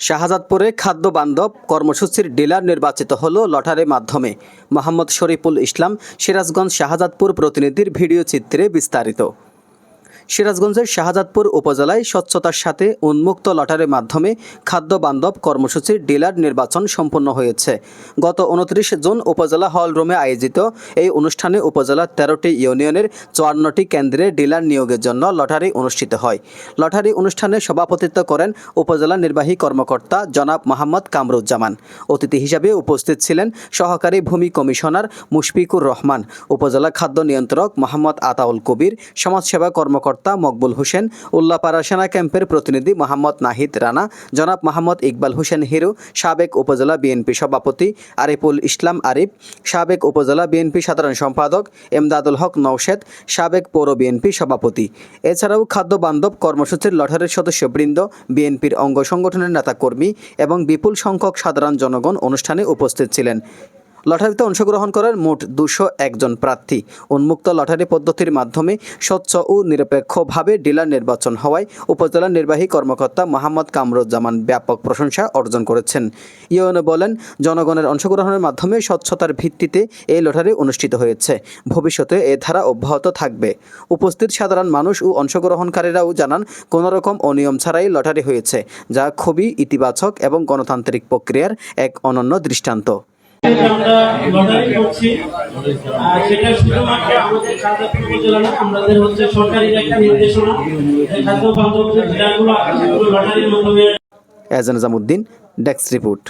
শাহজাদপুরে খাদ্য বান্ধব কর্মসূচির ডিলার নির্বাচিত হল লটারির মাধ্যমে। মোহাম্মদ শরীফুল ইসলাম সিরাজগঞ্জ শাহজাদপুর প্রতিনিধির ভিডিও চিত্রে বিস্তারিত। সিরাজগঞ্জের শাহজাদপুর উপজেলায় স্বচ্ছতার সাথে উন্মুক্ত লটারির মাধ্যমে খাদ্য বান্ধব কর্মসূচির ডিলার নির্বাচন সম্পন্ন হয়েছে। গত উনত্রিশ জুন উপজেলা হল রুমে আয়োজিত এই অনুষ্ঠানে উপজেলার তেরোটি ইউনিয়নের চুয়ান্নটি কেন্দ্রে ডিলার নিয়োগের জন্য লটারি অনুষ্ঠিত হয়। লটারি অনুষ্ঠানে সভাপতিত্ব করেন উপজেলা নির্বাহী কর্মকর্তা জনাব মোহাম্মদ কামরুজ্জামান। অতিথি হিসাবে উপস্থিত ছিলেন সহকারী ভূমি কমিশনার মুশফিকুর রহমান, উপজেলা খাদ্য নিয়ন্ত্রক মোহাম্মদ আতাউল কবির, সমাজসেবা কর্মকর্তা মকবুল হোসেন, উল্লাপাড়া সেনা ক্যাম্পের প্রতিনিধি মোহাম্মদ নাহিদ রানা, জনাব মোহাম্মদ ইকবাল হোসেন হিরু, সাবেক উপজেলা বিএনপি সভাপতি আরিফুল ইসলাম আরিফ, সাবেক উপজেলা বিএনপি সাধারণ সম্পাদক এমদাদুল হক নৌশেদ সাবেক পৌর বিএনপি সভাপতি। এছাড়াও খাদ্য বান্ধব কর্মসূচির লটারির সদস্যবৃন্দ, বিএনপির অঙ্গ সংগঠনের নেতাকর্মী এবং বিপুল সংখ্যক সাধারণ জনগণ অনুষ্ঠানে উপস্থিত ছিলেন। লটারিতে অংশগ্রহণ করেন মোট দুশো একজন প্রার্থী। উন্মুক্ত লটারি পদ্ধতির মাধ্যমে স্বচ্ছ ও নিরপেক্ষভাবে ডিলার নির্বাচন হওয়ায় উপজেলা নির্বাহী কর্মকর্তা মোহাম্মদ কামরুজ্জামান ব্যাপক প্রশংসা অর্জন করেছেন। ইউএনও বলেন, জনগণের অংশগ্রহণের মাধ্যমে স্বচ্ছতার ভিত্তিতে এই লটারি অনুষ্ঠিত হয়েছে। ভবিষ্যতে এ ধারা অব্যাহত থাকবে। উপস্থিত সাধারণ মানুষ ও অংশগ্রহণকারীরাও জানান, কোনো রকম অনিয়ম ছাড়াই লটারি হয়েছে, যা খুবই ইতিবাচক এবং গণতান্ত্রিক প্রক্রিয়ার এক অনন্য দৃষ্টান্ত। আমরা লটারি করছি। আর সেটা শুধুমাত্র আমাদের শাহজাদপুর উপজেলা না, আমাদের হচ্ছে সরকারি একটা নির্দেশনা। খাদ্য বান্ধব জেলাগুলো লটারির মাধ্যমে এজান নিজামুদ্দিন ডেস্ক রিপোর্ট।